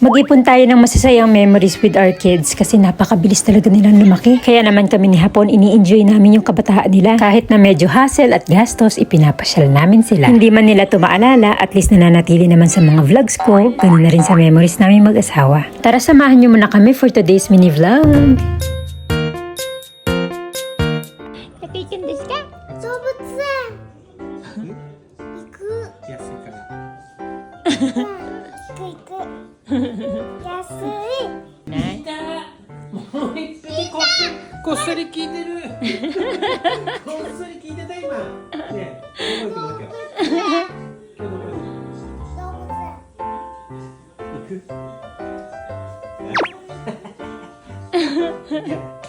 Mag-ipon tayo ng masasayang memories with our kids kasi napakabilis talaga nilang lumaki. Kaya naman kami ni Hapon, ini-enjoy namin yung kabataan nila. Kahit na medyo hassle at gastos, ipinapasyal namin sila. Hindi man nila tumaalala, at least nananatili naman sa mga vlogs ko. Ganun na rin sa memories namin mag-asawa. Tara, samahan nyo muna kami for today's mini vlog. Nakikin desu ka? Sobutsu! Iku! Yes. い。から行く行く安いもう一匹こっそりこっそり聞いてるこっそり聞いてた今。ね。えどこ行くの今日今。日どこ動物園行く。い や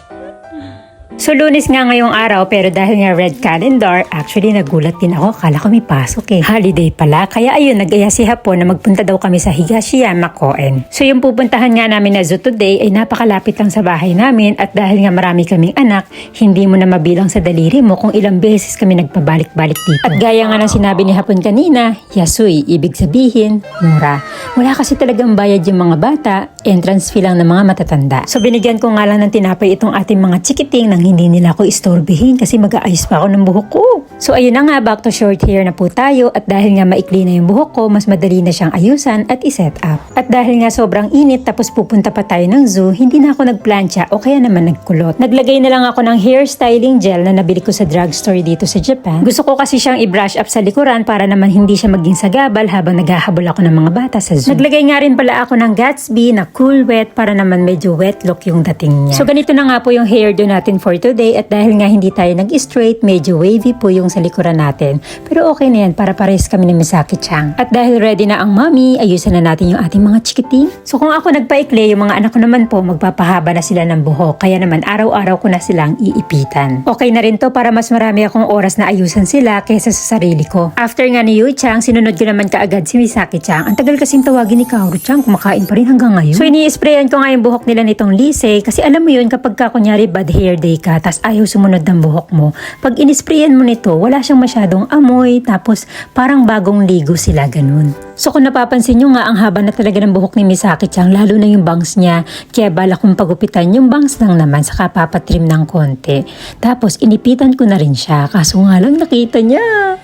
So lunes nga ngayong araw pero dahil nga red calendar, actually nagulat din ako. Kala ko may pasok eh. Holiday pala. Kaya ayun, nag-aya si Hapon na magpunta daw kami sa Higashiyama Koen. So yung pupuntahan nga namin na zoo today ay napakalapit lang sa bahay namin at dahil nga marami kaming anak, hindi mo na mabilang sa daliri mo kung ilang beses kami nagpabalik-balik dito. At gaya nga ng sinabi ni Hapon kanina, Yasui, ibig sabihin, mura. Wala kasi talagang bayad yung mga bata, entrance fee lang ng mga matatanda. So binigyan ko nga lang ng tinapay itong ating mga chikiting nang hindi nila ako istorbihin kasi mag-aayos pa ako ng buhok ko. So ayun na nga, back to short hair na po tayo at dahil nga maikli na yung buhok ko, mas madali na siyang ayusan at iset up. At dahil nga sobrang init tapos pupunta pa tayo ng zoo, hindi na ako nagplancha o kaya naman nagkulot. Naglagay na lang ako ng hair styling gel na nabili ko sa drugstore dito sa Japan. Gusto ko kasi siyang i-brush up sa likuran para naman hindi siya maging sagabal habang naghahabol ako ng mga bata sa zoo. Naglagay nga rin pala ako ng Gatsby na cool wet para naman medyo wet look yung dating niya. So ganito na nga po yung hairdo natin for today at dahil nga hindi tayo nag-straight, medyo wavy po yung sa likuran natin. Pero okay na yan para pares kami ni Misaki Chang. At dahil ready na ang mommy, ayusan na natin yung ating mga chikiting. So kung ako nagpaikli, yung mga anak ko naman po, magpapahaba na sila ng buhok. Kaya naman araw-araw ko na silang iipitan. Okay na rin to para mas marami akong oras na ayusan sila kaysa sa sarili ko. After nga ni Yu Chang, sinunod ko naman kaagad si Misaki Chang. Ang tagal kasing tawagin ni Kaoru Chang, kumakain pa rin hanggang ngayon. So ini-sprayan ko nga yung buhok nila nitong Lise kasi alam mo yun kapag ka kunyari bad hair day ka, tas ayaw sumunod ng buhok mo, pag inisprayan mo nito, wala siyang masyadong amoy, tapos parang bagong ligo sila ganun. So kung napapansin nyo nga, ang haba na talaga ng buhok ni Misaki Chang, lalo na yung bangs niya, kaya bala kong pagupitan yung bangs lang naman, saka papatrim ng konti. Tapos inipitan ko na rin siya, kaso nga lang nakita niya.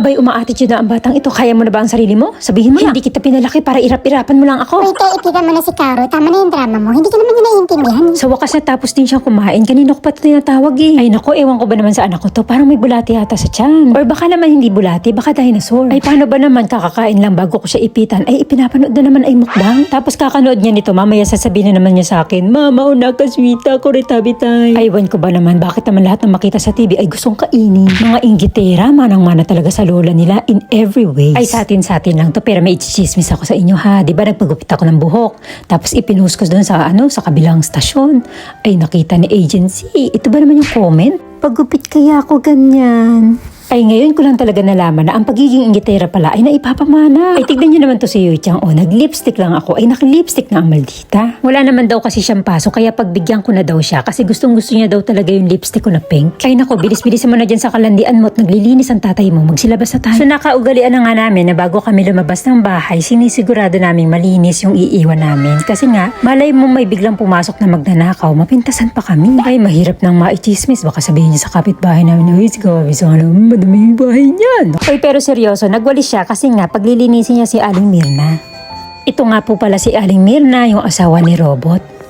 Abay, uma-attitude na ang batang ito. Kaya mo na ba ang sarili mo? Sabihin mo na. Hindi kita pinalaki para irap-irapan mo lang ako. Wait, tayo ipigan mo na si Caro. Tama na yung drama mo. Hindi ka naman niya naiintindihan. Sa wakas natapos din siyang kumain. Kanino ko pa ito tinatawag eh. Ay nako, ewan ko ba naman sa anak ko to. Parang may bulati yata sa tiyan. Or baka naman hindi bulati, baka dinosaur. Ay paano ba naman kakakain lang bago ko siya ipitan? Ay ipinapanood na naman ay mukbang. Tapos kakanood niya nito, mamaya sasabihin na naman niya sa akin, Mama, una ka sweeta ko retabitay. Ay ewan ko ba naman, bakit naman lahat ng makita sa TV ay gustong kainin? Mga inggitera, manang-mana talaga sa lola nila in every way. Ay sa atin sa atin lang to, pero may ichismis ako sa inyo ha. Di ba nagpagupit ako ng buhok? Tapos ipinost ko doon sa ano, sa kabilang stasyon. Ay nakita ni agency. Ito ba naman yung comment? Pagupit kaya ako ganyan. Ay ngayon ko lang talaga nalaman na ang pagiging inggitera pala ay naipapamana. Ay tignan niyo naman to si Yu Chang. O nag-lipstick lang ako. Ay naka-lipstick na ang maldita. Wala naman daw kasi siyang paso kaya pagbigyan ko na daw siya kasi gustong gusto niya daw talaga yung lipstick ko na pink. Ay nako, bilis-bilis mo na dyan sa kalandian mo at naglilinis ang tatay mo. Magsilabas na tayo. So nakaugalian na nga namin na bago kami lumabas ng bahay, sinisigurado naming malinis yung iiwan namin. Kasi nga, malay mo may biglang pumasok na magnanakaw, mapintasan pa kami. Ay mahirap nang maichismis. Baka sabihin niya sa kapitbahay namin, Uy, si Gabi, sana madami yung bahay niyan. Ay pero seryoso, nagwalis siya kasi nga paglilinisin niya si Aling Mirna. Ito nga po pala si Aling Mirna, yung asawa ni Robot.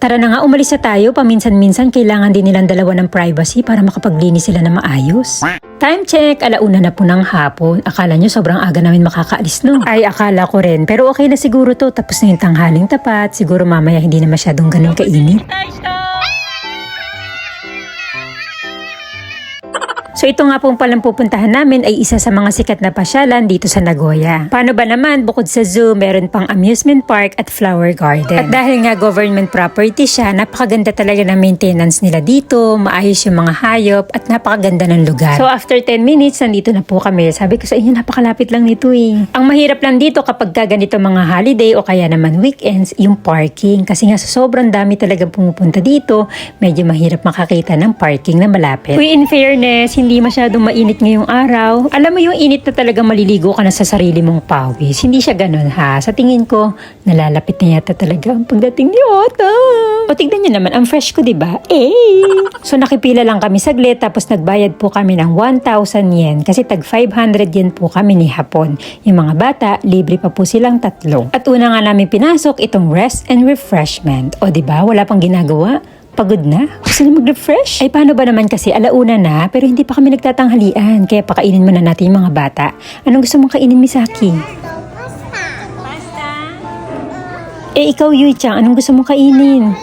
Tara na nga, umalis na tayo. Paminsan-minsan kailangan din nilang dalawa ng privacy para makapaglinis sila na maayos. Time check, alauna na po ng hapon. Akala nyo sobrang aga namin makakaalis no? Ay, akala ko rin. Pero okay na siguro to. Tapos na yung tanghaling tapat. Siguro mamaya hindi na masyadong ganun kainit. So So ito nga pong palang pupuntahan namin ay isa sa mga sikat na pasyalan dito sa Nagoya. Paano ba naman, bukod sa zoo, meron pang amusement park at flower garden. At dahil nga government property siya, napakaganda talaga ng maintenance nila dito, maayos yung mga hayop, at napakaganda ng lugar. So after 10 minutes, nandito na po kami. Sabi ko sa inyo, napakalapit lang nito eh. Ang mahirap lang dito kapag ka ganito mga holiday o kaya naman weekends, yung parking. Kasi nga sa sobrang dami talaga pumupunta dito, medyo mahirap makakita ng parking na malapit. Uy, in fairness, hindi masyadong mainit ngayong araw. Alam mo yung init na talaga maliligo ka na sa sarili mong pawis. Hindi siya ganun ha. Sa tingin ko, nalalapit na yata talaga ang pagdating ni Autumn. O tignan nyo naman, ang fresh ko, di ba? Eh! So nakipila lang kami saglit tapos nagbayad po kami ng 1,000 yen kasi tag 500 yen po kami ni Hapon. Yung mga bata, libre pa po silang tatlo. At una nga namin pinasok itong rest and refreshment. O di ba wala pang ginagawa? Pagod na. Gusto niya mag-refresh. Ay paano ba naman kasi alauna na pero hindi pa kami nagtatanghalian kaya pakainin muna natin yung mga bata. Anong gusto mong kainin, Misaki? Eh ikaw, Yui-chan, anong gusto mong kainin?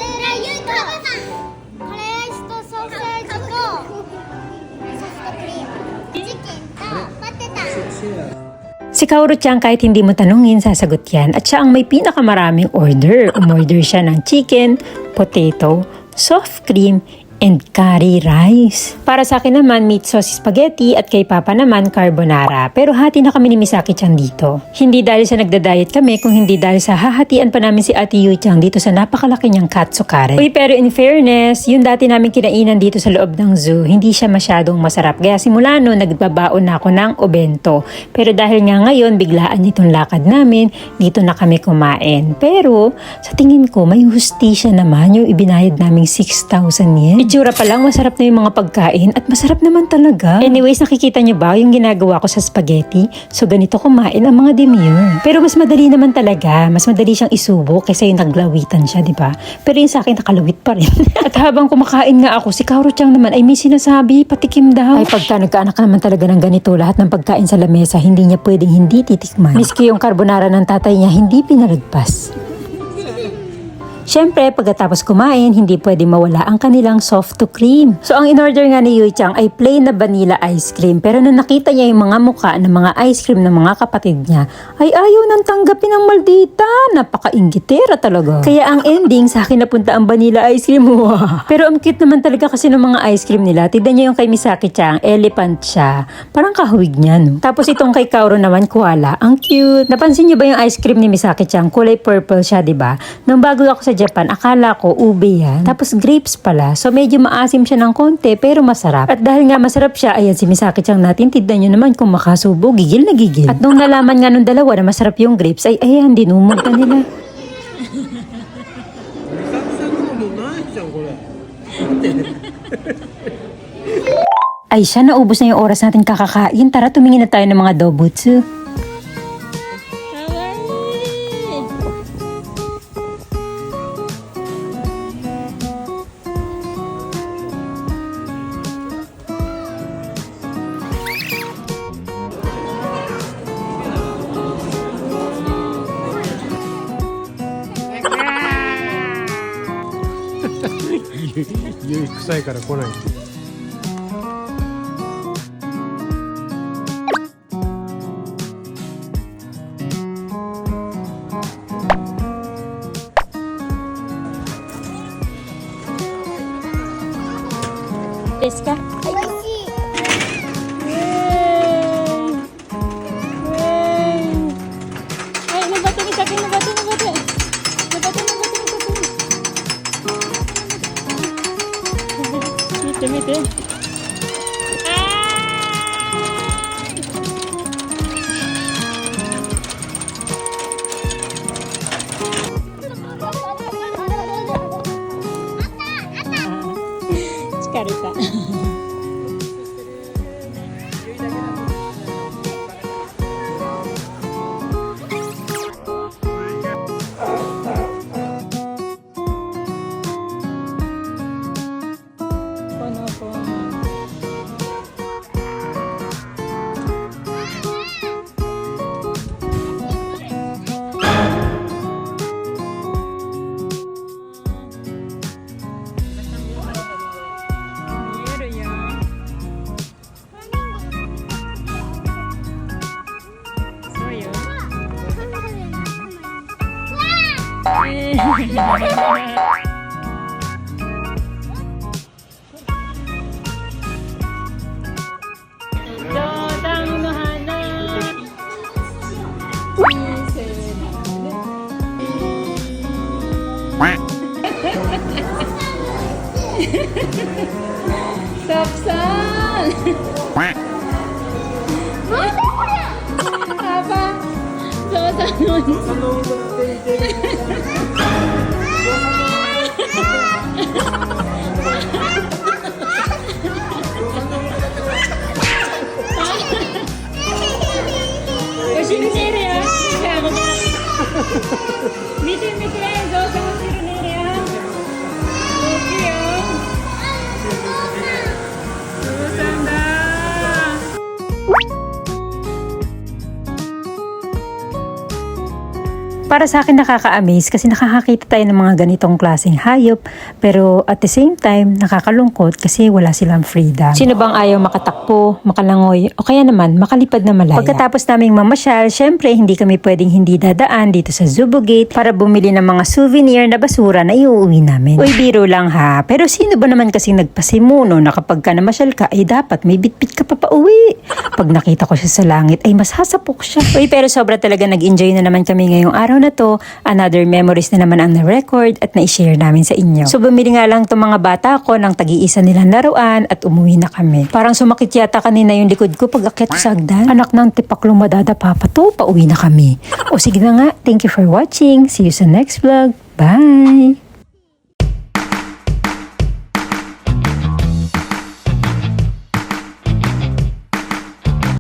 Si Kaoru Chang kahit hindi mo tanungin, sasagot yan. At siya ang may pinakamaraming order. Umorder siya ng chicken, potato, soft cream, and curry rice. Para sa akin naman, meat sauce spaghetti at kay Papa naman carbonara. Pero hati na kami ni Misaki Chang dito. Hindi dahil sa nagda-diet kami, kung hindi dahil sa hahatian pa namin si Ate Yu Chang dito sa napakalaki niyang katsukare. Uy, pero in fairness, yung dati namin kinainan dito sa loob ng zoo, hindi siya masyadong masarap. Kaya simula no, nagbabaon na ako ng obento. Pero dahil nga ngayon, biglaan itong lakad namin, dito na kami kumain. Pero, sa tingin ko, may hustisya naman yung ibinayad naming 6,000 yen. Itsura pa lang, masarap na yung mga pagkain at masarap naman talaga. Anyways, nakikita niyo ba yung ginagawa ko sa spaghetti? So, ganito kumain ang mga demure. Pero mas madali naman talaga. Mas madali siyang isubo kaysa yung naglawitan siya, di ba? Pero yung sa akin, nakalawit pa rin. at habang kumakain nga ako, si Kauro Chang naman ay may sinasabi, patikim daw. Ay pagka nagkaanak ka naman talaga ng ganito, lahat ng pagkain sa lamesa, hindi niya pwedeng hindi titikman. Miski yung carbonara ng tatay niya, hindi pinalagpas. Siyempre, pagkatapos kumain, hindi pwede mawala ang kanilang soft to cream. So, ang in-order nga ni Yui Chang ay plain na vanilla ice cream. Pero nung nakita niya yung mga muka ng mga ice cream ng mga kapatid niya, ay ayaw nang tanggapin ang maldita. Napaka-inggitera talaga. Kaya ang ending, sa akin napunta ang vanilla ice cream. Pero ang cute naman talaga kasi ng mga ice cream nila. Tignan niyo yung kay Misaki Chang, elephant siya. Parang kahawig niya, no? Tapos itong kay Kauro naman, koala. Ang cute. Napansin niyo ba yung ice cream ni Misaki Chang? Kulay purple siya, di ba? Nung bago ako sa sa Japan, akala ko ube yan. Tapos grapes pala. So medyo maasim siya ng konti pero masarap. At dahil nga masarap siya, ayan si Misaki Chang natin, tignan nyo naman kung makasubo, gigil na gigil. At nung nalaman nga nung dalawa na masarap yung grapes, ay ayan, dinumog na nila. ay siya, naubos na yung oras natin kakakain. Tara, tumingin na tayo ng mga dobutsu. 歳から来ないっ見て 疲れた。のに。Para sa akin nakaka-amaze kasi nakakakita tayo ng mga ganitong klaseng hayop pero at the same time nakakalungkot kasi wala silang freedom. Sino bang ayaw makatakbo, makalangoy o kaya naman makalipad na malaya? Pagkatapos naming mamasyal, syempre hindi kami pwedeng hindi dadaan dito sa Zubo Gate para bumili ng mga souvenir na basura na iuwi namin. Uy, biro lang ha. Pero sino ba naman kasing nagpasimuno na kapag ka namasyal ka ay dapat may bitbit ka pa pauwi? Pag nakita ko siya sa langit ay masasapok siya. Uy, pero sobra talaga nag-enjoy na naman kami ngayong araw na to. Another memories na naman ang na-record at na-share namin sa inyo. So bumili nga lang itong mga bata ko ng tagi-isa nilang laruan at umuwi na kami. Parang sumakit yata kanina yung likod ko pag akyat sa hagdan. Anak ng tipaklong madadapa pa to, pauwi na kami. O sige na nga, thank you for watching. See you sa next vlog. Bye!